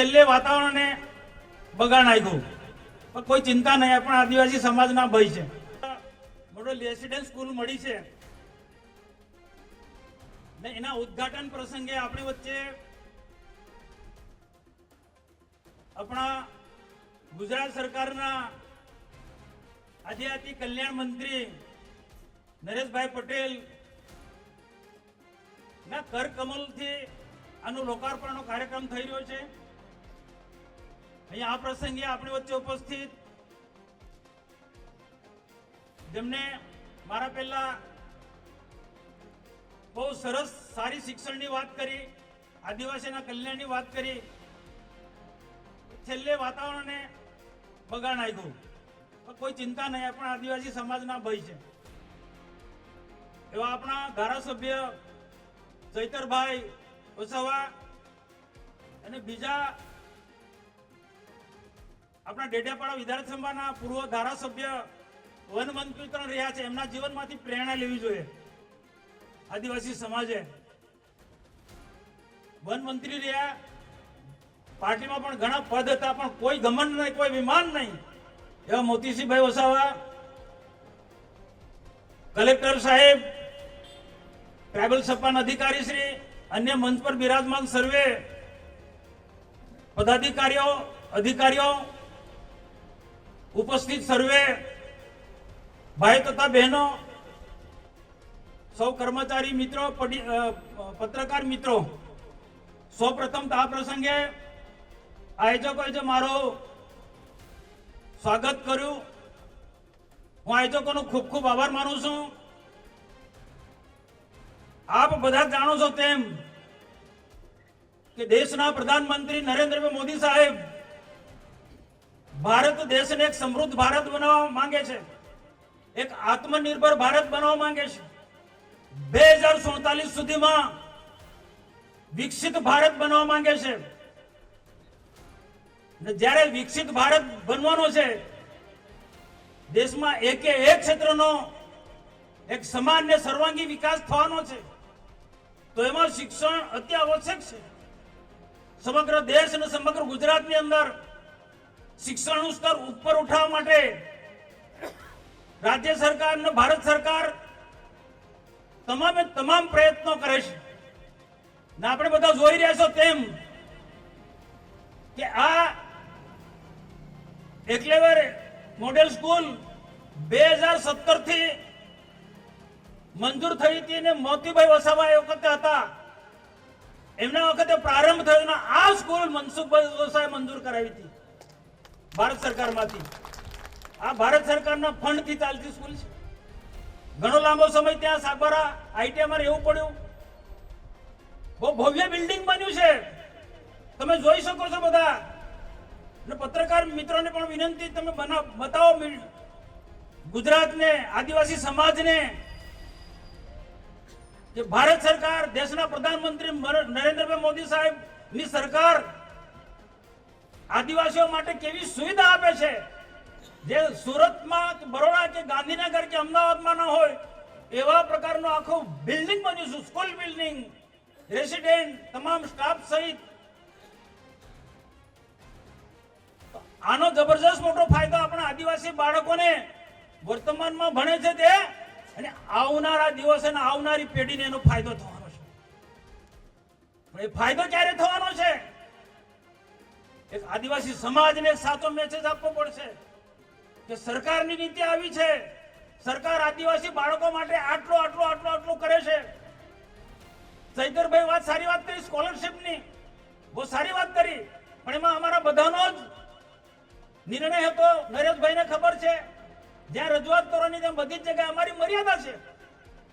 છેલ્લે વાતાવરણને બગાડ નાખ્યું. પણ કોઈ ચિંતા નહીં પણ આદિવાસી સમાજના ભય છે. મોટો રેસિડેન્સ સ્કૂલ મળી છે. ને એના ઉદ્ઘાટન પ્રસંગે આપણી વચ્ચે આપણા ગુજરાત સરકારના આદિજાતિ કલ્યાણ મંત્રી નરેશભાઈ પટેલ ના કરકમલથી આનું લોકાર્પણનો કાર્યક્રમ થઈ રહ્યો છે. અહીંયા આ પ્રસંગે આપણી વચ્ચે ઉપસ્થિત જેમને મારા પહેલા બહુ સરસ સારી શિક્ષણની વાત કરી, આદિવાસીના કલ્યાણની વાત કરી, છેલ્લે વાતાવરણને બગાડ નાખ્યું. કોઈ ચિંતા નહીં પણ આદિવાસી સમાજના ભય છે. એવા આપણા ધારાસભ્ય ચૈતરભાઈ વસાવા અને બીજા આપણા ડેડિયાપાડા વિધાનસભાના પૂર્વ ધારાસભ્ય વન મંત્રી રહ્યા છે. એમના જીવનમાંથી પ્રેરણા લેવી જોઈએ. આદિવાસી સમાજે વન મંત્રી રહ્યા, પાર્ટીમાં પણ ઘણા પદ હતા, પણ કોઈ ગમન નહીં, કોઈ વિમાન નહીં. એવા મોતીસિંહભાઈ વસાવા, કલેક્ટર સાહેબ, ટ્રાઇબલ સપાન અધિકારી શ્રી, અન્ય મંચ પર બિરાજમાન સર્વે, પદાધિકારીઓ, અધિકારીઓ ઉપસ્થિત સર્વે ભાઈ તથા બહેનો, સૌ કર્મચારી મિત્રો પત્રકાર મિત્રો સૌ પ્રથમ તો આ પ્રસંગે આયોજકોએ જે મારો સ્વાગત કર્યું, હું આયોજકોનો ખૂબ ખૂબ આભાર માનું છું. આપ બધા જાણો છો તેમ કે દેશના પ્રધાનમંત્રી નરેન્દ્રભાઈ મોદી સાહેબ ભારત દેશને એક સમૃદ્ધ ભારત બનાવવા માંગે છે. એક આત્મનિર્ભર ભારત બનાવવા માંગે છે. બે હજાર સુડતાલીસ સુધીમાં વિકસિત ભારત બનવા માંગે છે. ને જ્યારે વિકસિત ભારત બનવાનો છે, દેશમાં એકે એક ક્ષેત્રનો એક સમાન ને સર્વાંગી વિકાસ થવાનો છે, તો એમાં શિક્ષણ અત્યાવશ્યક છે. સમગ્ર દેશ અને સમગ્ર ગુજરાતની અંદર શિક્ષણનું સ્તર ઉપર ઉઠાવવા માટે રાજ્ય સરકાર અને ભારત સરકાર તમામે તમામ પ્રયત્નો કરે છે. આપણે બધા જોઈ રહ્યા છો તેમ કે આ એકલેવર મોડેલ સ્કૂલ બે હજાર સત્તરથી મંજૂર થઈ હતી અને મોતીભાઈ વસાવા એ વખતે હતા. એમના વખતે પ્રારંભ થયો આ સ્કૂલ મનસુખભાઈ વસાવાએ મંજૂર કરાવી હતી. ભારત સરકારમાંથી. આ ભારત સરકારના ફંડથી ચાલતી સ્કૂલ છે. ઘણો લાંબો સમય ત્યાં સાગબારા આઈટીઆઈમાં રહેવું પડ્યું. બહુ ભવ્ય બિલ્ડિંગ બન્યું છે. તમે જોઈ શકો છો બધા. અને પત્રકાર મિત્રોને પણ વિનંતી, તમે બના, બતાવો ગુજરાતને, આદિવાસી સમાજને, કે ભારત સરકાર, દેશના પ્રધાનમંત્રી નરેન્દ્રભાઈ મોદી સાહેબની સરકાર આદિવાસીઓ માટે કેવી સુવિધા આપે છે? જે સુરતમાં બરોડા કે ગાંધીનગર કે અમદાવાદમાં ન હોય, એવા પ્રકારનું આખું બિલ્ડિંગ બન્યું છે, સ્કૂલ બિલ્ડિંગ, રેસિડેન્ટ, તમામ સ્ટાફ સહિત. આનો જબરજસ્ત મોટો ફાયદો આપણા આદિવાસી બાળકોને વર્તમાનમાં ભણે છે તે, અને આવનારા દિવસે અને આવનારી પેઢીને એનો ફાયદો થવાનો છે. એ ફાયદો ક્યારે થવાનો છે? એક આદિવાસી સમાજને સાચો મેસેજ આપવો પડશે. કે સરકારની નીતિ આવી છે. સરકાર આદિવાસી બાળકો માટે આટલો આટલો આટલો, આટલું કરે છે. ચૈતરભાઈ વાત સારી વાત કરી સ્કોલરશિપની બહુ સારી વાત કરી. પણ એમાં અમારા બધાનો જ નિર્ણય હતો. નરેશભાઈને ખબર છે. જ્યાં રજૂઆત કરવાની ત્યાં બધી જ જગ્યાએ અમારી મર્યાદા છે.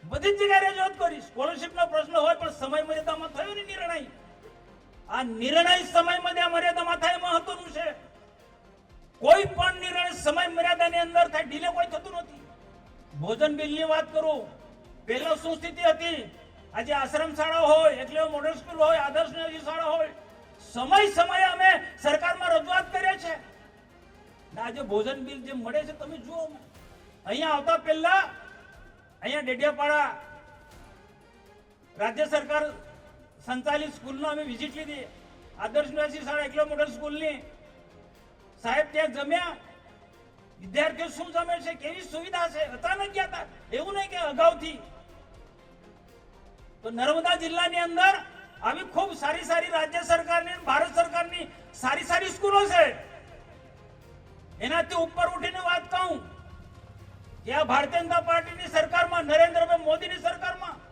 બધી જ જગ્યાએ રજૂઆત કરી. સ્કોલરશિપનો પ્રશ્ન હોય, પણ સમય મર્યાદામાં થયો ને નિર્ણય. આ નિર્ણય સમય મર્યાદામાં થાય મહત્વનું છે. કોઈ પણ નિર્ણય સમય મર્યાદાની અંદર થાય ડીલે કોઈ થતું નથી. ભોજન બિલની વાત કરું, પહેલા શું સ્થિતિ હતી? આજે આશ્રમ શાળા હોય, એટલે મોડલ સ્કૂલ હોય, આદર્શ શાળા હોય. સમય સમયે અમે સરકારમાં રજૂઆત કરીએ છે આજે ભોજન બિલ જે મળે છે, તમે જુઓ અહીંયા આવતા પહેલા, અહીંયા ડેડિયાપાડા રાજ્ય સરકાર સંચાલિત સ્કૂલનો અમે વિઝિટ લીધી. આદર્શ નિવાસી શાળા એકલો મોડલ સ્કૂલની. સાહેબ ત્યાં જમ્યા. વિદ્યાર્થીઓ શું જમે છે, કેવી સુવિધા છે? અચાનક ગયા હતા. એવું નહીં કે અગાઉથી. તો નર્મદા જિલ્લાની અંદર આવી ખૂબ સારી સારી રાજ્ય સરકારની ભારત સરકારની સારી સારી સ્કૂલો છે. એનાથી ઉપર ઉઠીને વાત કહું. કે આ ભારતીય જનતા પાર્ટીની સરકારમાં, નરેન્દ્રભાઈ મોદીની સરકારમાં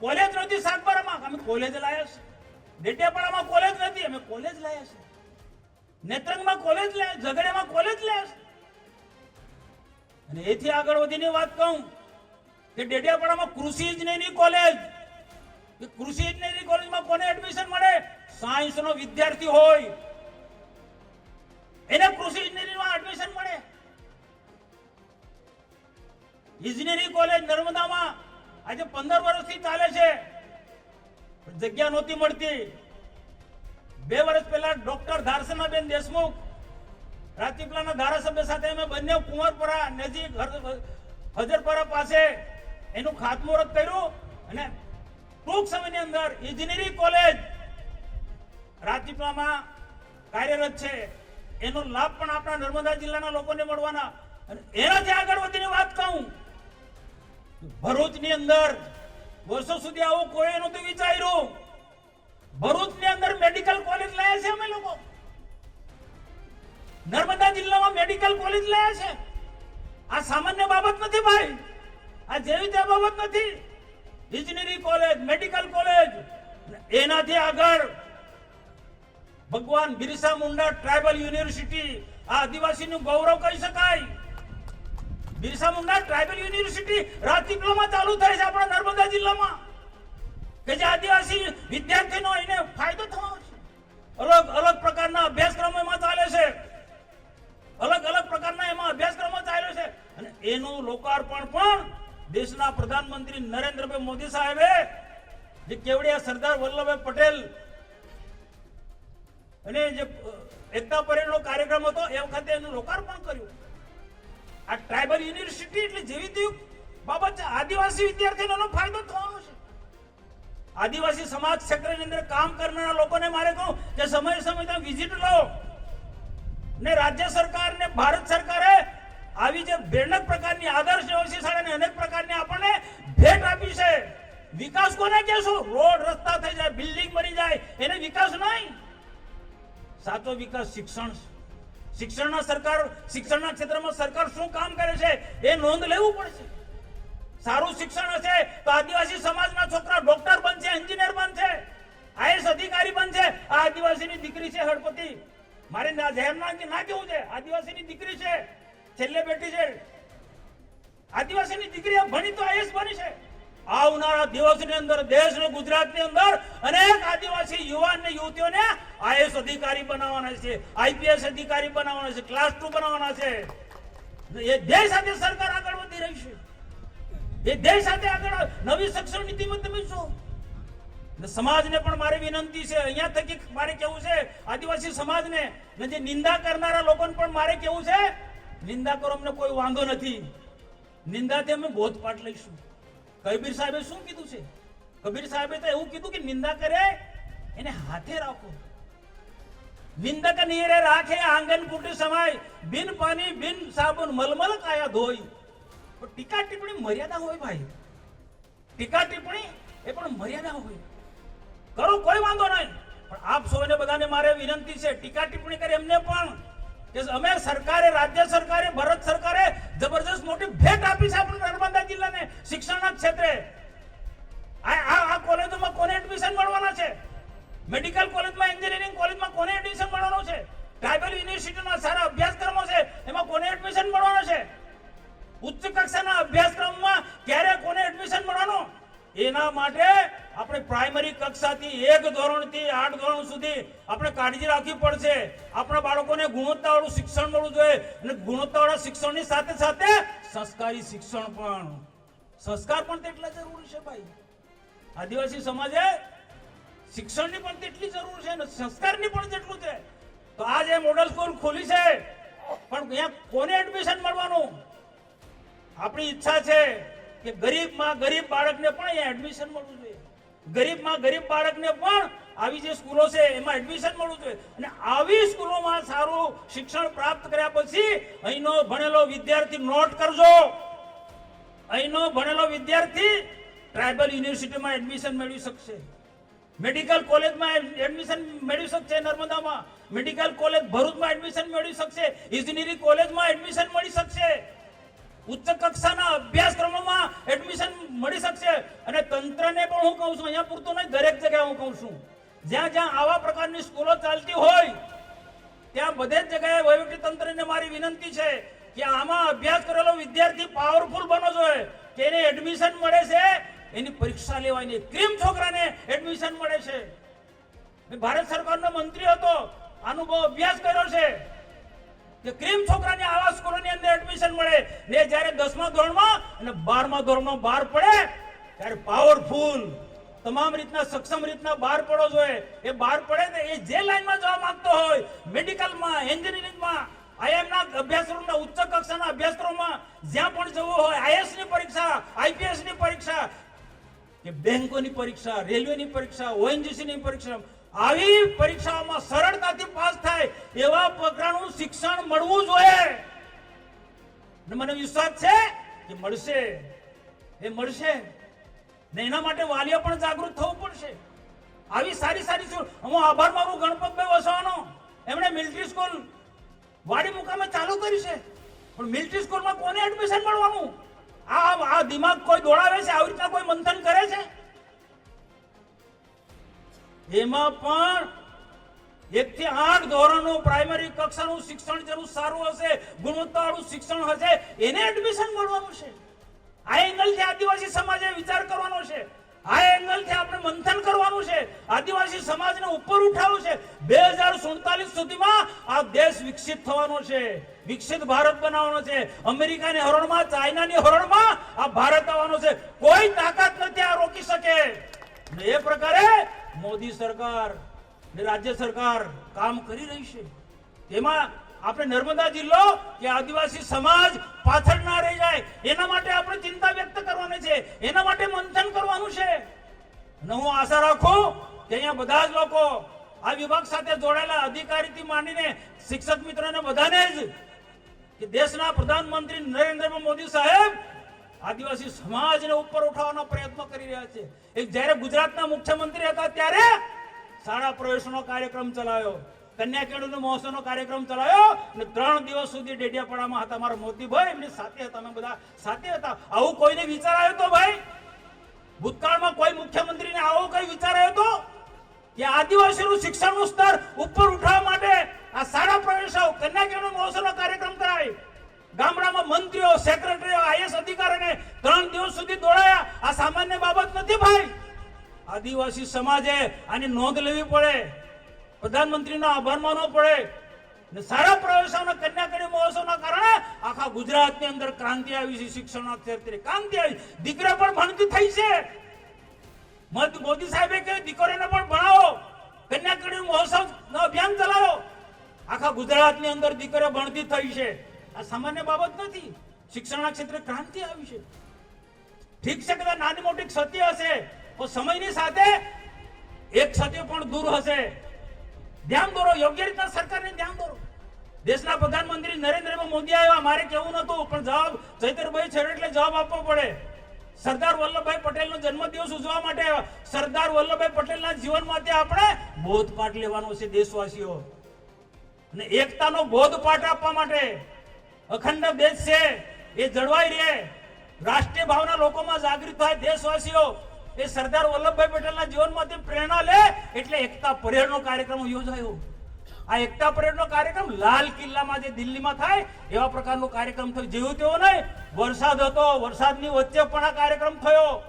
કોલેજ નથી સાગબારામાં. અમે કોલેજ લાયા છે. ડેડિયાપાડામાં કોલેજ નથી. અમે કોલેજ લાયા છે. નેત્રંગમાં કોલેજ લાયા ઝઘડિયામાં કોલેજ લાયા છે. અને એથી આગળ વધીને વાત કહું કે ડેડિયાપાડામાં કૃષિ ઇજનેરી કોલેજ. કૃષિ ઇજનેરી કોલેજમાં કોને એડમિશન મળે? સાયન્સ નો વિદ્યાર્થી હોય. એને કૃષિ ઇજનેરીમાં એડમિશન મળે. ઇજનેરી કોલેજ નર્મદામાં આજે પંદર વર્ષથી ચાલે છે. જગ્યા નહોતી મળતી. બે વર્ષ પહેલા ડોક્ટર ધારસનાબેન દેશમુખ રાજપીપળાના ધારાસભ્ય સાથે અમે બંને કુંવરપરા નજીક હજરપરા પાસે એનું ખાતમુહૂર્ત કર્યું અને ટૂંક સમયની અંદર ઇજનેરી કોલેજ રાજપીપળામાં કાર્યરત છે. એનો લાભ પણ આપણા નર્મદા જિલ્લાના લોકોને મળવાના. અને એનાથી આગળ વધીને વાત કહું ભરૂચની અંદર વર્ષો સુધી આવું કોઈ નહોતું વિચાર્યું. ભરૂચની અંદર મેડિકલ કોલેજ લાયા છે અમે લોકો. નર્મદા જિલ્લામાં મેડિકલ કોલેજ લાયા છે. આ સામાન્ય બાબત નથી ભાઈ. આ જેવી તે બાબત નથી. ઇજનેરી કોલેજ મેડિકલ કોલેજ એનાથી આગળ ભગવાન બિરસા મુંડા ટ્રાઇબલ યુનિવર્સિટી આ આદિવાસીનું ગૌરવ કહી શકાય. બિરસા મુંડા ટ્રાઇબલ યુનિવર્સિટી રાજપીપળામાં ચાલુ થાય છે આપણા નર્મદા જિલ્લામાં. કે જે આદિવાસી વિદ્યાર્થીનો એને ફાયદો થવાનો છે. અલગ અલગ પ્રકારના અભ્યાસક્રમો એમાં ચાલે છે. અલગ અલગ પ્રકારના એમાં અભ્યાસક્રમો ચાલે છે. અને એનું લોકાર્પણ પણ દેશના પ્રધાનમંત્રી નરેન્દ્રભાઈ મોદી સાહેબે, જે કેવડિયા સરદાર વલ્લભભાઈ પટેલ અને જે એકતા પરેડનો કાર્યક્રમ હતો, એ વખતે એનું લોકાર્પણ કર્યું. આ ટ્રાઇબલ યુનિવર્સિટી એટલે જેવી તેવી બાબત આદિવાસી વિદ્યાર્થીઓનો ફાયદો થવાનો છે. આદિવાસી સમાજ ક્ષેત્રની અંદર કામ કરનારા લોકોને મારે કહું કે સમય સમય તમે વિઝિટ લો. ને રાજ્ય સરકાર ને ભારત સરકારે આવી જે ભયાનક પ્રકારની આદર્શ વ્યવસ્થિત અનેક પ્રકારની આપણને ભેટ આપી છે. વિકાસ કોને કહેશું? રોડ, રસ્તા થઈ જાય, બિલ્ડિંગ બની જાય. એને વિકાસ નહીં. સાચો વિકાસ શિક્ષણ છે. શિક્ષણના સરકાર, શિક્ષણના ક્ષેત્રમાં સરકાર શું કામ કરે છે, એ નોંધ લેવું પડશે. સારું શિક્ષણ હશે તો આદિવાસી સમાજના છોકરા ડોક્ટર બનશે, એન્જિનિયર બનશે આઈએસ અધિકારી બનશે. આ આદિવાસીની દીકરી છે હળપતિ. મારે ના જાહેર ના કેવું છે? આદિવાસીની દીકરી છે. છેલ્લે બેઠી છે. આદિવાસીની દીકરી ભણી તો આઈએસ બની છે. આવનારા દિવસની અંદર દેશ ને ગુજરાતની અંદર અનેક આદિવાસી યુવાન ને યુવતીઓને આઈએસ અધિકારી બનાવવાના છે, આઈપીએસ અધિકારી બનાવવાના છે ક્લાસ ટુ બનાવવાના છે. એ ધ્યેય સાથે સરકાર આગળ વધી રહી છે. એ દેશ સાથે આગળ નવી શિક્ષણ નીતિમાં તમે શું સમાજને પણ મારી વિનંતી છે, અહીંયા થકી મારે કેવું છે, આદિવાસી સમાજને જે નિંદા કરનારા લોકોને પણ મારે કેવું છે, નિંદા કરો અમને કોઈ વાંધો નથી. નિંદાથી અમે બોધપાઠ લઈશું. કબીર સાહેબે શું કીધું છે? કબીર સાહેબે તો એવું કીધું કે નિંદા કરે, એને હાથે રાખો. નિંદક નીરે રાખે, આંગન કુટી સમાય, બિન પાણી બિન સાબુન મલમલ કાયા ધોઈ. પણ ટીકા ટિપ્પણી મર્યાદા હોય ભાઈ. ટીકા ટિપ્પણી એ પણ મર્યાદા હોય. કરો, કોઈ વાંધો નહીં. પણ આપ સૌને બધાને મારે વિનંતી છે, ટીકા ટિપ્પણી કરે એમને પણ. અમે સરકારે, રાજ્ય સરકારે, ભારત સરકારે જબરજસ્ત મોટી ભેટ આપી છે આપણે નર્મદા જિલ્લાને શિક્ષણના ક્ષેત્રે. આ આ કોલેજોમાં કોને એડમિશન મળવાના છે? મેડિકલ કોલેજમાં એન્જિનિયરિંગ કોલેજમાં કોને એડમિશન મળવાનું છે? ટ્રાઇબલ યુનિવર્સિટીમાં સારા અભ્યાસક્રમો છે, એમાં કોને એડમિશન મળવાનું છે? ઉચ્ચ કક્ષાના અભ્યાસક્રમમાં ક્યારે કોને એડમિશન મળવાનું? એના માટે આપણે પ્રાઇમરી કક્ષાથી એક ધોરણથી આઠ ધોરણ સુધી આપણે કાળજી રાખવી પડશે. આપણા બાળકોને ગુણવત્તાવાળું શિક્ષણ મળવું જોઈએ અને ગુણવત્તાવાળા શિક્ષણની સાથે સાથે સંસ્કારી શિક્ષણ પણ. સંસ્કાર પણ તેટલા જરૂરી છે ભાઈ. આદિવાસી સમાજે શિક્ષણની પણ તેટલી જરૂર છે અને સંસ્કારની પણ તેટલું છે. તો આ જે મોડલ સ્કૂલ ખોલી છે, પણ અહીંયા કોને એડમિશન મળવાનું? આપણી ઈચ્છા છે કે ગરીબમાં ગરીબ બાળકને પણ અહીંયા એડમિશન મળવું જોઈએ. ગરીબમાં ગરીબ બાળકને પણ આવી જે સ્કૂલો છે એમાં એડમિશન મળવું જોઈએ. અને આવી સ્કૂલોમાં સારું શિક્ષણ પ્રાપ્ત કર્યા પછી અહીંનો ભણેલો વિદ્યાર્થી નોટ કરજો. અહીંનો ભણેલો વિદ્યાર્થી ટ્રાઇબલ યુનિવર્સિટીમાં એડમિશન મેળવી શકશે. મેડિકલ કોલેજમાં એડમિશન મેળવી શકશે નર્મદામાં. મેડિકલ કોલેજ ભરૂચમાં એડમિશન મેળવી શકશે. ઇજનેરી કોલેજમાં એડમિશન મળી શકશે. ઉચ્ચ કક્ષાના અભ્યાસક્રમોમાં એડમિશન મળી શકશે. અને તંત્રને પણ હું કહું છું, અહીંયા પૂરતું નહીં, દરેક જગ્યાએ હું કહું છું. જ્યાં જ્યાં આવા પ્રકારની સ્કૂલો ચાલતી હોય, ત્યાં બધે જ જગ્યાએ વહીવટી તંત્રને મારી વિનંતી છે કે આમાં અભ્યાસ કરેલો વિદ્યાર્થી પાવરફુલ બનો જોઈએ, કે એને એડમિશન મળે છે, એની પરીક્ષા લેવાની. ક્રીમ છોકરાને એડમિશન મળે છે. ભારત સરકારનો મંત્રી હતો, આનો બહુ અભ્યાસ કર્યો છે. કે ક્રીમ છોકરાને આવા સ્કૂલોની અંદર એડમિશન મળે. ને જ્યારે દસમા ધોરણમાં અને બારમા ધોરણમાં બહાર પડે, ત્યારે પાવરફુલ તમામ રીતના સક્ષમ રીતના બહાર પડવો જોઈએ એ. બહાર પડે ને એ જે લાઈનમાં જવા માંગતો હોય, મેડિકલમાં, એન્જિનિયરિંગમાં આઈએમના અભ્યાસક્રમના, ઉચ્ચ કક્ષાના અભ્યાસક્રમમાં, જ્યાં પણ જવું હોય આઈએસની પરીક્ષા આઈપીએસની પરીક્ષા, કે બેંકોની પરીક્ષા, રેલવેની પરીક્ષા ઓએનજીસી ની પરીક્ષા આવી પરીક્ષાઓમાં સરળતાથી પાસ થાય એવા પ્રકારનું શિક્ષણ મળવું જોઈએ. મને વિશ્વાસ છે કે મળશે. એ મળશે. ને એના માટે વાલીઓ પણ જાગૃત થવું પડશે. આવી સારી સારી હું આભાર મારું ગણપતભાઈ વસવાનો. એમણે મિલિટરી સ્કૂલ વાડી મુકામે ચાલુ કરી છે. પણ મિલિટરી સ્કૂલમાં કોને એડમિશન મળવાનું? આ આ દિમાગ કોઈ દોડાવે છે? આવી રીતના કોઈ મંથન કરે છે? એમાં પણ એક થી આઠ ધોરણનું પ્રાઇમરી કક્ષાનું શિક્ષણ જેનું સારું હશે, ગુણવત્તાવાળું શિક્ષણ હશે, એને એડમિશન મળવાનું છે. આ એંગલથી આદિવાસી સમાજે વિચાર કરવાનો છે. આ એંગલથી આપણે મંથન કરવાનું છે. આદિવાસી સમાજને ઉપર ઉઠાવવું છે. બે હજાર સુડતાલીસ સુધીમાં આ દેશ વિકસિત થવાનો છે. વિકસિત ભારત બનાવવાનો છે. અમેરિકાની હરોળમાં, ચાઇનાની હરોળમાં આ ભારત આવવાનો છે. કોઈ તાકાત નથી આ રોકી શકે. ને એ પ્રકારે મોદી સરકાર ને રાજ્ય સરકાર કામ કરી રહી છે. તેમાં આપણે નર્મદા જિલ્લો કે આદિવાસી સમાજ પાછળ ના રહી જાય, એના માટે આપણે ચિંતા વ્યક્ત કરવાની છે. એના માટે મંથન કરવાનું છે. અને હું આશા રાખું કે અહીંયા બધા જ લોકો આ વિભાગ સાથે જોડાયેલા અધિકારીથી માંડીને શિક્ષક મિત્રોને બધાને જ કે દેશના પ્રધાનમંત્રી નરેન્દ્ર મોદી સાહેબ આદિવાસી સમાજને ઉપર ઉઠાવવાનો પ્રયત્ન કરી રહ્યા છે. એક જ્યારે ગુજરાતના મુખ્યમંત્રી હતા ત્યારે શાળા પ્રવેશનો કાર્યક્રમ ચલાવ્યો કન્યા કેળવણી મહોત્સવનો કાર્યક્રમ ચલાવ્યો અને ત્રણ દિવસ સુધી ડેડિયાપાડામાં હતા. મારા મોતીભાઈ, એમની સાથે હતા. અમે બધા સાથે હતા. આવું કોઈને વિચાર આવ્યો તો ભાઈ? ભૂતકાળમાં કોઈ મુખ્યમંત્રીને આવો કઈ વિચાર આવ્યો તો? કે આદિવાસીનું શિક્ષણનું સ્તર ઉપર ઉઠાવવા માટે આ શાળા પ્રવેશો કન્યા કેળવણી મહોત્સવનો કાર્યક્રમ કરાય ગામડામાં મંત્રીઓ સેક્રેટરીઓ આઈએસ અધિકારીને ત્રણ દિવસ સુધી દોડાયા આ સામાન્ય બાબત નથી ભાઈ આદિવાસી સમાજે આની નોંધ લેવી પડે. પ્રધાનમંત્રીનો આભાર માનવો પડે. ને સારા પ્રવેશોના કન્યાકડી મહોત્સવના કારણે આખા ગુજરાતની અંદર ક્રાંતિ આવી છે, શિક્ષણના ક્ષેત્રે ક્રાંતિ આવી. દીકરા પણ ભણતી થઈ છે. મત મોદી સાહેબે કહ્યું, દીકરીને પણ ભણાવો. કન્યાકડી મહોત્સવ અભિયાન ચલાવો. આખા ગુજરાતની અંદર દીકરીઓ ભણતી થઈ છે. આ સામાન્ય બાબત નથી. શિક્ષણના ક્ષેત્રે ક્રાંતિ આવી છે. ઠીક છે કદાચ નાની મોટી ક્ષતિ હશે પણ સમયની સાથે એક ક્ષતિ પણ દૂર હશે. ધ્યાન દોરો, યોગ્ય રીતના સરકારને ધ્યાન દોરો. દેશના પ્રધાનમંત્રી નરેન્દ્ર મોદી આવ્યા, મારે કેવું નતું પણ જવાબ જયતરભાઈ છે એટલે જવાબ આપવો પડે. સરદાર વલ્લભભાઈ પટેલનો જન્મદિવસ ઉજવવા માટે સરદાર વલ્લભભાઈ પટેલના જીવનમાંથી આપણે બોધપાઠ લેવાનો છે, દેશવાસીઓ. અને એકતાનો બોધપાઠ આપવા માટે અખંડ દેશ છે, એ જળવાઈ રહે. રાષ્ટ્રીય ભાવના લોકોમાં જાગૃત થાય દેશવાસીઓ. એ સરદાર વલ્લભભાઈ પટેલના જીવનમાંથી પ્રેરણા લે એટલે એકતા પરેડનો કાર્યક્રમ યોજાયો. આ એકતા પરેડનો કાર્યક્રમ લાલ કિલ્લામાં જે દિલ્હીમાં થાય એવા પ્રકારનો કાર્યક્રમ થયો. જેવું તેવો નહીં, વરસાદ હતો, વરસાદની વચ્ચે પણ આ કાર્યક્રમ થયો.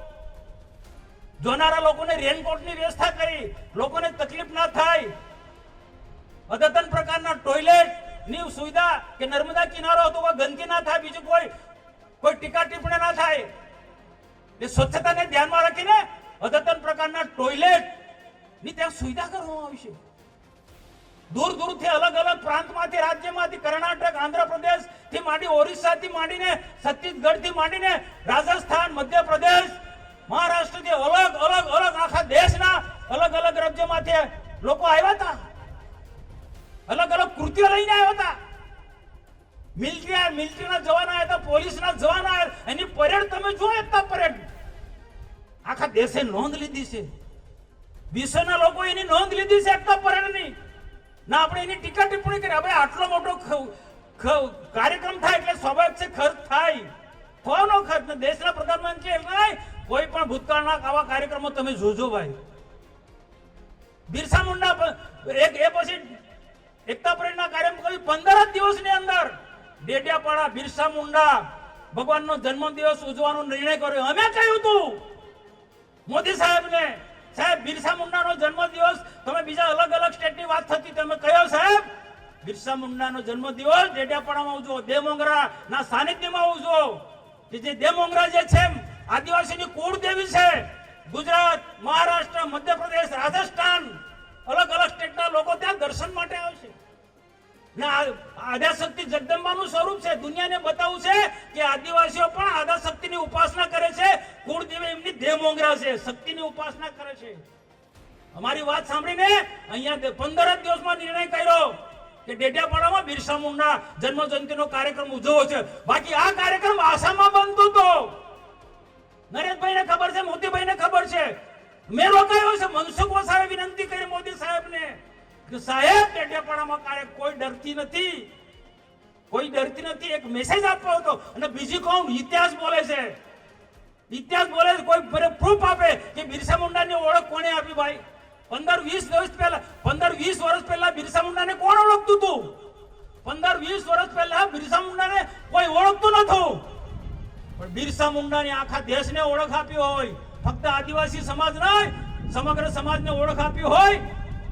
જોનારા લોકોને રેનકોટની વ્યવસ્થા કરી. લોકોને તકલીફ ના થાય. અદ્યતન પ્રકારના ટોયલેટની સુવિધા કે નર્મદા કિનારો હતો ગંદકી ના થાય, બીજું કોઈ કોઈ ટીકા ટિપ્પણી ના થાય. એ સ્વચ્છતાને ધ્યાનમાં રાખીને અદ્યતન પ્રકારના ટોયલેટની ત્યાં સુવિધા કરવામાં આવશે દૂર દૂરથી અલગ અલગ પ્રાંતમાંથી, રાજ્યમાંથી, કર્ણાટક આંધ્રપ્રદેશથી માંડી ઓરિસ્સા થી માંડીને છત્તીસગઢથી માંડીને રાજસ્થાન, મધ્યપ્રદેશ, મહારાષ્ટ્રથી અલગ અલગ અલગ આખા દેશના અલગ અલગ રાજ્યોમાંથી લોકો આવ્યા હતા. અલગ અલગ કૃત્યો લઈને આવ્યા હતા. મિલિટરી મિલિટરીના જવાનો આવ્યા હતા પોલીસના જવાનો આવ્યા એની પરેડ તમે જો એકતા પરેડ. આખા દેશે નોંધ લીધી છે. વિશ્વના લોકો એની નોંધ લીધી છે એકતા પરેડની. ના આપણે એની ટીકા ટિપ્પણી કરી. આપણે આટલો મોટો કાર્યક્રમ થાય એટલે સ્વાભાવિક છે ખર્ચ થાય. કોનો ખર્ચ? દેશના પ્રધાનમંત્રી એટલે કોઈ પણ ભૂતકાળના આવા કાર્યક્રમો તમે જોજો ભાઈ. બિરસા મુંડા એક, એ પછી એકતા પરેડના કાર્યક્રમ કરી પંદર જ દિવસની અંદર. ડેડિયાપાડા બિરસા મુંડા ભગવાનનો જન્મદિવસ ઉજવવાનો નિર્ણય કર્યો. અમે કહ્યું હતું મોદી સાહેબને, સાહેબ, બિરસા મુંડાનો જન્મદિવસ, તમે બીજા અલગ અલગ સ્ટેટની વાત થતી, તમે કયો સાહેબ? બિરસા મુંડાનો જન્મદિવસ ડેડિયાપાડામાં ઉજવો, દેમોંગરા ના સાનિધ્યમાં ઉજવો. કે જે દેમોંગરા જે છે આદિવાસીની કુળ દેવી છે. ગુજરાત, મહારાષ્ટ્ર, મધ્યપ્રદેશ, રાજસ્થાન, અલગ અલગ સ્ટેટના લોકો ત્યાં દર્શન માટે આવશે આદ્યાશક્તિ જગદંબાનું સ્વરૂપ છે. દુનિયાને બતાવવું છે કે આદિવાસીઓ પણ આદ્યાશક્તિની ઉપાસના કરે છે. કુળદેવી એમની દેવમોંગરા છે. શક્તિની ઉપાસના કરે છે. અમારી વાત સાંભળીને અહીંયા પંદર જ દિવસમાં નિર્ણય કર્યો કે ડેડિયાપાડામાં બિરસા જન્મ જયંતિનો કાર્યક્રમ ઉજવો છે. બાકી આ કાર્યક્રમ આસામમાં બનતો હતો નરેશભાઈને ખબર છે મોદીભાઈને ખબર છે. મેં રોકાયો છે મનસુખ વસાવે વિનંતી કરી મોદી સાહેબને. કે સાહેબ ડેડિયાપાડામાં કાર્ય કોઈ ડરતી નથી. કોઈ ડરતી નથી. એક મેસેજ આપવો હતો. અને બીજી કોમ ઇતિહાસ બોલે છે. ઇતિહાસ બોલે છે, કોઈ પ્રૂફ આપે કે બિરસા મુંડાની ઓળખ કોણે આપી ભાઈ? પંદર વીસ વર્ષ પહેલા, પંદર વીસ વર્ષ પહેલા બિરસા મુંડાને કોણ ઓળખતું હતું પંદર વીસ વર્ષ પહેલા બિરસા મુંડાને કોઈ ઓળખતું નતું પણ બિરસા મુંડાની આખા દેશને ઓળખ આપી હોય. ફક્ત આદિવાસી સમાજ નહીં, સમગ્ર સમાજને ઓળખ આપી હોય.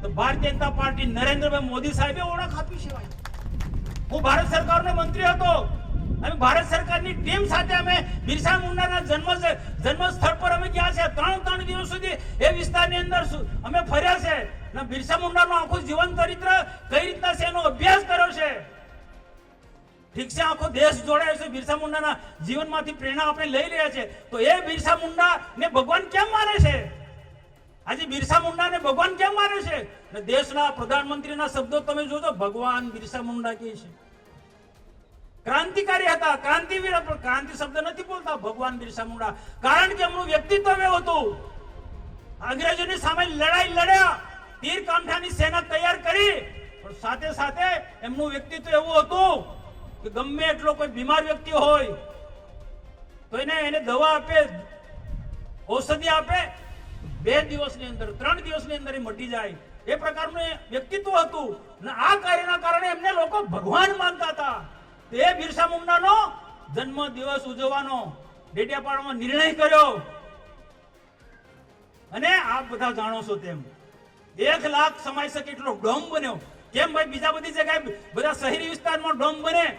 તો ભારતીય જનતા પાર્ટી નરેન્દ્રભાઈ મોદી સાહેબે ઓળખ આપી છે હું ભારત સરકારનો મંત્રી હતો. અમે ભારત સરકારની ટીમ સાથે અમે બિરસા મુંડાના જન્મ જન્મ પર અમે ગયા છે. ત્રણ ત્રણ દિવસ સુધી એ વિસ્તારની અંદર અમે ફર્યા છે. અને બિરસા મુંડાનું આખું જીવન ચરિત્ર કઈ રીતના છે એનો અભ્યાસ કર્યો છે. ઠીક છે, આખો દેશ જોડાયો છે. બિરસા મુંડાના જીવનમાંથી પ્રેરણા આપણે લઈ રહ્યા છે. તો એ બિરસા મુંડા ને ભગવાન કેમ માને છે? આજે બિરસા મુંડાને ભગવાન કેમ માને છે? ને દેશના પ્રધાનમંત્રીના શબ્દો તમે જોજો, ભગવાન બિરસા મુંડા કહે છે. ક્રાંતિકારી હતા, ક્રાંતિવીર પણ ક્રાંતિ શબ્દ નથી બોલતા ભગવાન બિરસા મુંડા. કારણ કે એમનું વ્યક્તિત્વ એવું હતું. અંગ્રેજોની સામે લડાઈ લડ્યા, તીર કામઠાની સેના તૈયાર કરી, પણ સાથે સાથે એમનું વ્યક્તિત્વ એવું હતું કે ગમે એટલો કોઈ બીમાર વ્યક્તિ હોય, તો એને એને દવા આપે, ઔષધિ આપે બે દિવસની અંદર, ત્રણ દિવસની અંદર એ મટી જાય. એ પ્રકારનું વ્યક્તિત્વ હતું. આ કાર્યના કારણે એમને લોકો ભગવાન માનતા હતા. તે બિરસા મુંડાનો જન્મ દિવસ ઉજવવાનો, ડેડિયાપાડામાં નિર્ણય કર્યો. અને આપ બધા જાણો છો તેમ. એક લાખ સમાઈ શકે એટલો ડોમ બન્યો. કેમ ભાઈ, બીજા બધી જગ્યાએ બધા શહેરી વિસ્તારમાં ડોમ બને?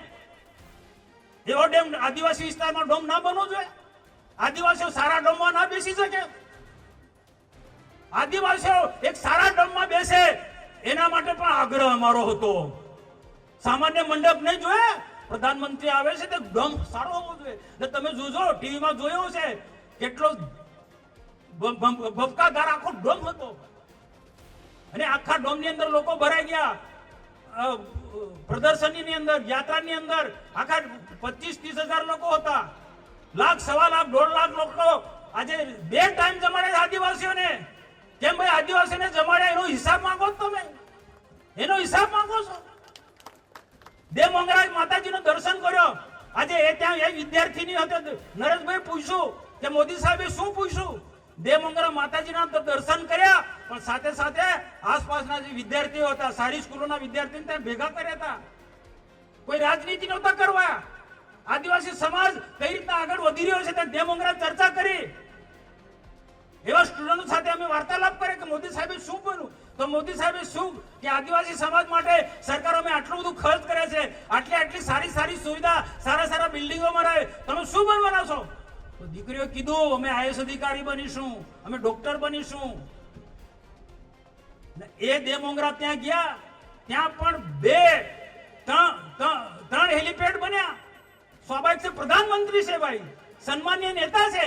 એવો ડેમ આદિવાસી વિસ્તારમાં ડોમ ના બનવો જોઈએ? આદિવાસીઓ સારા ડોમમાં ના બેસી શકે? આદિવાસીઓ એક સારા ડમમાં બેસે, એના માટે પણ આગ્રહ અમારો હતો. સામાન્ય મંડપ નહીં જોઈએ પ્રધાનમંત્રી આવે છે તે ડમ સારો હોવો જોઈએ. ને તમે જોજો, ટીવીમાં જોયો છે કેટલો ભ- ભ- આખો ડોમ હતો. અને આખા ડોમની અંદર લોકો ભરાઈ ગયા. પ્રદર્શનની અંદર, યાત્રાની અંદર આખા પચીસ, ત્રીસ હજાર લોકો હતા. લાખ, સવા લાખ, દોઢ લાખ લોકો. આજે બે ટાઈમ જમાડે આદિવાસીઓને. કેમ ભાઈ આદિવાસીને જમાડ્યા, એનો હિસાબ માંગો તમે. એનો હિસાબ માંગો છો. દેવ મંગરાજ માતાજીનું દર્શન કર્યો. આજે એ ત્યાં એ વિદ્યાર્થીની હતો નરેશભાઈ પૂછ્યું કે મોદી સાહેબે શું પૂછ્યું? દેવ મંગરા માતાજીના દર્શન કર્યા, પણ સાથે સાથે આસપાસના જે વિદ્યાર્થીઓ હતા, સારી સ્કૂલોના વિદ્યાર્થીઓ ત્યાં ભેગા કર્યા હતા. કોઈ રાજનીતિ નહોતા કરવા. આદિવાસી સમાજ કઈ રીતના આગળ વધી રહ્યો છે ત્યાં દેવ મંગરા ચર્ચા કરી. એવા સ્ટુડન્ટો સાથે અમે વાર્તાલાપ કરે કે મોદી સાહેબે શું બન્યું તો મોદી સાહેબે શું? કે આદિવાસી સમાજ માટે સરકાર અમે આટલું બધું ખર્ચ કરે છે, આટલી આટલી સારી સારી સુવિધા, સારા સારા બિલ્ડિંગો બનાવે તમે શું બનવાના છો? તો દીકરીઓ કીધું, અમે આઈએસ અધિકારી બનીશું, અમે ડોક્ટર બનીશું. એ દેમોંગરા ત્યાં ગયા, ત્યાં પણ બે ત્રણ હેલિપેડ બન્યા. સ્વાભાવિક છે, પ્રધાનમંત્રી છે ભાઈ. સન્માનીય નેતા છે.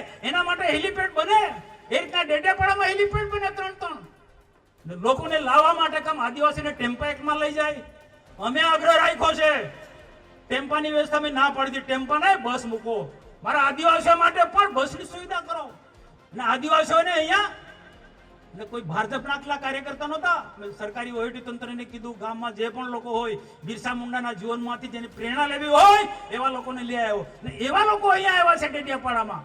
એના ડેડેપાડામાં એલિફન્ટ બને ત્રણ ત્રણ. ને લોકોને લાવવા માટે કામ આદિવાસીને ટેમ્પા એકમાં લઈ જાય. અમે આગ્રહ રાખ્યો છે. ટેમ્પાની વ્યવસ્થા મેં ના પાડી ટેમ્પા નહીં બસ મૂકો. મારા આદિવાસીઓ માટે પણ બસની સુવિધા કરો. ને આદિવાસીઓને અહીંયા, ને કોઈ ભાજપના આટલા કાર્યકર્તા નહોતા. સરકારી વહીવટી તંત્રને કીધું, ગામમાં જે પણ લોકો હોય, બિરસા મુંડાના જીવનમાંથી જેની પ્રેરણા લેવી હોય, એવા લોકોને લઈ આવ્યો. ને એવા લોકો અહીંયા આવ્યા છે ડેડિયાપાડામાં.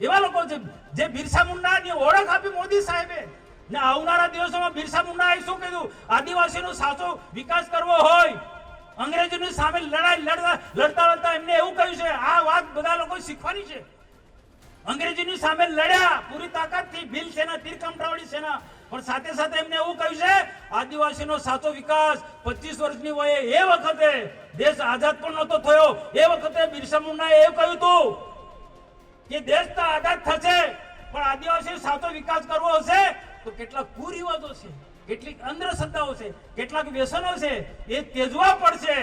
એવા લોકો છે, જે બિરસા મુંડાની ઓળખ આપી મોદી સાહેબે. ને આવનારા દિવસોમાં બિરસા મુંડાએ શું કીધું? આદિવાસીનો સાચો વિકાસ કરવો હોય, અંગ્રેજોની સામે લડાઈ લડતા લડતા લડતા એમને એવું કહ્યું છે, આ વાત બધા લોકો શીખવાની છે. અંગ્રેજોની સામે લડ્યા, પૂરી તાકાતથી ભીલ સેના, તીર કામઠાવાળી સેના. પણ સાથે સાથે એમને એવું કહ્યું છે, આદિવાસીનો સાચો વિકાસ 25 વર્ષની વયે એ વખતે દેશ આઝાદ પણ નહોતો થયો. એ વખતે બિરસા મુંડાએ એવું કહ્યું હતું કે દેશ તો આઝાદ થશે, પણ આદિવાસી સાચો વિકાસ કરવો હશે, તો કેટલાક કુરિવાજો છે, કેટલીક અંધશ્રદ્ધાઓ છે, કેટલાક વ્યસનો છે, એ તેજવા પડશે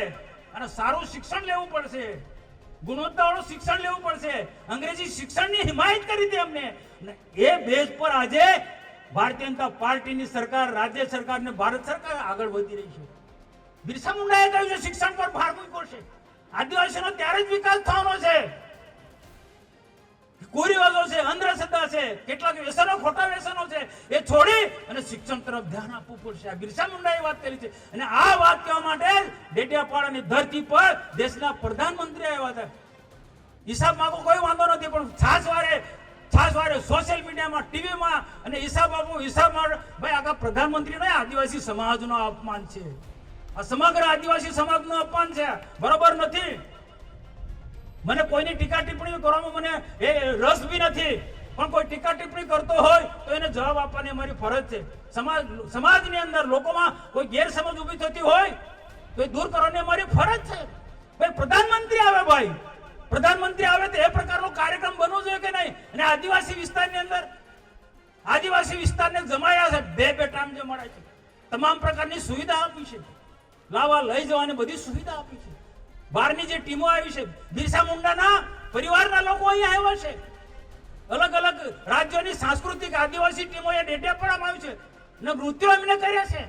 અને સારું શિક્ષણ લેવું પડશે. ગુણવત્તાવાળું શિક્ષણ લેવું પડશે. અંગ્રેજી શિક્ષણની હિમાયત કરી હતી અમને એ બેઝ પર આજે ભારતીય જનતા પાર્ટીની સરકાર, રાજ્ય સરકાર ને ભારત સરકાર આગળ વધી રહી છે. બિરસા મુંડાએ કહ્યું છે, શિક્ષણ પર ભાર મૂક્યો છે. આદિવાસીનો ત્યારે જ વિકાસ થવાનો છે. કુરિવાજો છે, અંધશ્રદ્ધા છે, કેટલાક વ્યસનો, ખોટા વ્યસનો છે, એ છોડી અને શિક્ષણ તરફ ધ્યાન આપવું પડશે. આ બિરસા મુંડાએ વાત કરી છે. અને આ વાત કહેવા માટે ડેડિયાપાડાની ધરતી પર દેશના પ્રધાનમંત્રી આવ્યા હતા. હિસાબ માંગો કોઈ વાંધો નથી, પણ છાસ વારે છાસ વારે સોશિયલ મીડિયામાં ટીવીમાં અને હિસાબ આપો, હિસાબ ભાઈ, આખા પ્રધાનમંત્રી નહીં, આદિવાસી સમાજનો અપમાન છે. આ સમગ્ર આદિવાસી સમાજનું અપમાન છે. બરોબર નથી. મને કોઈની ટીકા ટિપ્પણી કરવામાં મને એ રસ બી નથી. પણ કોઈ ટીકા ટિપ્પણી કરતો હોય તો એને જવાબ આપવાની અમારી ફરજ છે. સમાજ, સમાજની અંદર લોકોમાં કોઈ ગેરસમજ ઊભી થતી હોય તો એ દૂર કરવાની અમારી ફરજ છે. ભાઈ, પ્રધાનમંત્રી આવે ભાઈ. પ્રધાનમંત્રી આવે તો એ પ્રકારનો કાર્યક્રમ બનવો જોઈએ કે નહીં? અને આદિવાસી વિસ્તારની અંદર, આદિવાસી વિસ્તારને જમાયા છે, બે બે ટાઈમ મળે છે. તમામ પ્રકારની સુવિધા આપી છે. લાવા લઈ જવાની બધી સુવિધા આપી છે. બહારની જે ટીમો આવી છે, બિરસા મુંડાના પરિવારના લોકો અહીંયા આવ્યા છે. અલગ અલગ રાજ્યોની સાંસ્કૃતિક આદિવાસી ટીમો અહીંયા પણ આવી છે ને નૃત્યો એમને કર્યા છે.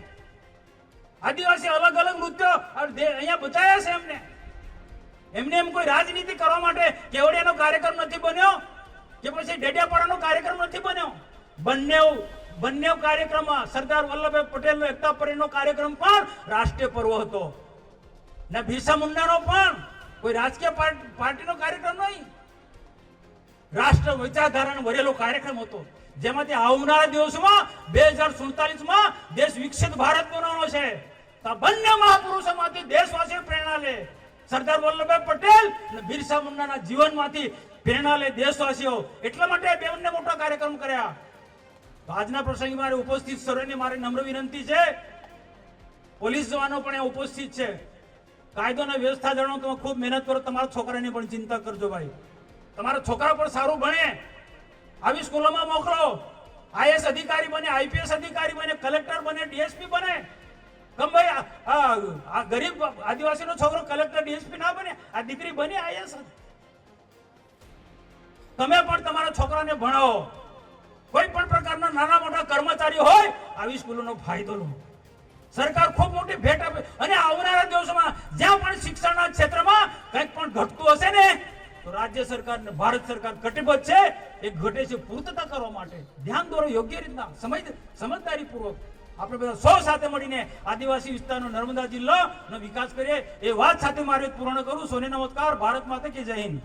આદિવાસી અલગ અલગ નૃત્યો અહીંયા બતાવ્યા છે એમને. એમને એમ કોઈ રાજનીતિ કરવા માટે કેવડિયાનો કાર્યક્રમ નથી બન્યો કે પછી ડેડિયાપાડાનો કાર્યક્રમ નથી બન્યો. બંને બંને કાર્યક્રમમાં સરદાર વલ્લભભાઈ પટેલનો, એકતા પરેડનો કાર્યક્રમ પણ રાષ્ટ્રીય પર્વ હતો. ને, બિરસા મુંડાનો પણ કોઈ રાજકીય પાર્ટીનો કાર્યક્રમ નહીં. રાષ્ટ્ર વિચારધારાનો ભરેલો કાર્યક્રમ હતો. જેમાંથી આવનારા દિવસોમાં બે હજાર સુડતાલીસમાં દેશ વિકસિત ભારત બનાવવાનો છે. તો બંને મહાપુરુષોમાંથી દેશવાસીઓ પ્રેરણા લે. સરદાર વલ્લભભાઈ પટેલ અને બિરસા મુંડાના જીવનમાંથી પ્રેરણા લે દેશવાસીઓ. એટલા માટે બે બંને મોટા કાર્યક્રમ કર્યા. આજના પ્રસંગે મારે ઉપસ્થિત સર્વેને મારી નમ્ર વિનંતી છે. પોલીસ જવાનો પણ ઉપસ્થિત છે. કાયદો વ્યવસ્થા જાણો તમે ખૂબ મહેનત કરો, તમારા છોકરાની પણ ચિંતા કરજો ભાઈ. તમારા છોકરા પણ સારું ભણે. આવી સ્કૂલોમાં મોકલો. આઈએસ અધિકારી બને, આઈપીએસ અધિકારી બને, કલેક્ટર બને, ડીએસપી બને. કમ ભાઈ, આ ગરીબ આદિવાસીનો છોકરો કલેક્ટર, ડીએસપી ના બને, આ દીકરી બની આઈએસ તમે પણ તમારા છોકરાને ભણાવો. કોઈ પણ પ્રકારના નાના મોટા કર્મચારી હોય, આવી સ્કૂલોનો ફાયદો લો. સરકાર ખૂબ મોટી ભેટ આપે. અને આવનારા દિવસોમાં જ્યાં પણ શિક્ષણના ક્ષેત્રમાં કંઈક પણ ઘટતું હશે ને, તો રાજ્ય સરકાર ને ભારત સરકાર કટિબદ્ધ છે. એ ઘટે છે પૂર્તતા કરવા માટે ધ્યાન દોરો, યોગ્ય રીતના સમજ સમજદારી પૂર્વક આપણે બધા સૌ સાથે મળીને આદિવાસી વિસ્તારનો નર્મદા જિલ્લાનો વિકાસ કરીએ, એ વાત સાથે મારે પૂર્ણ કરું. સોને નમસ્કાર. ભારત માતા કે જય હિન્દ.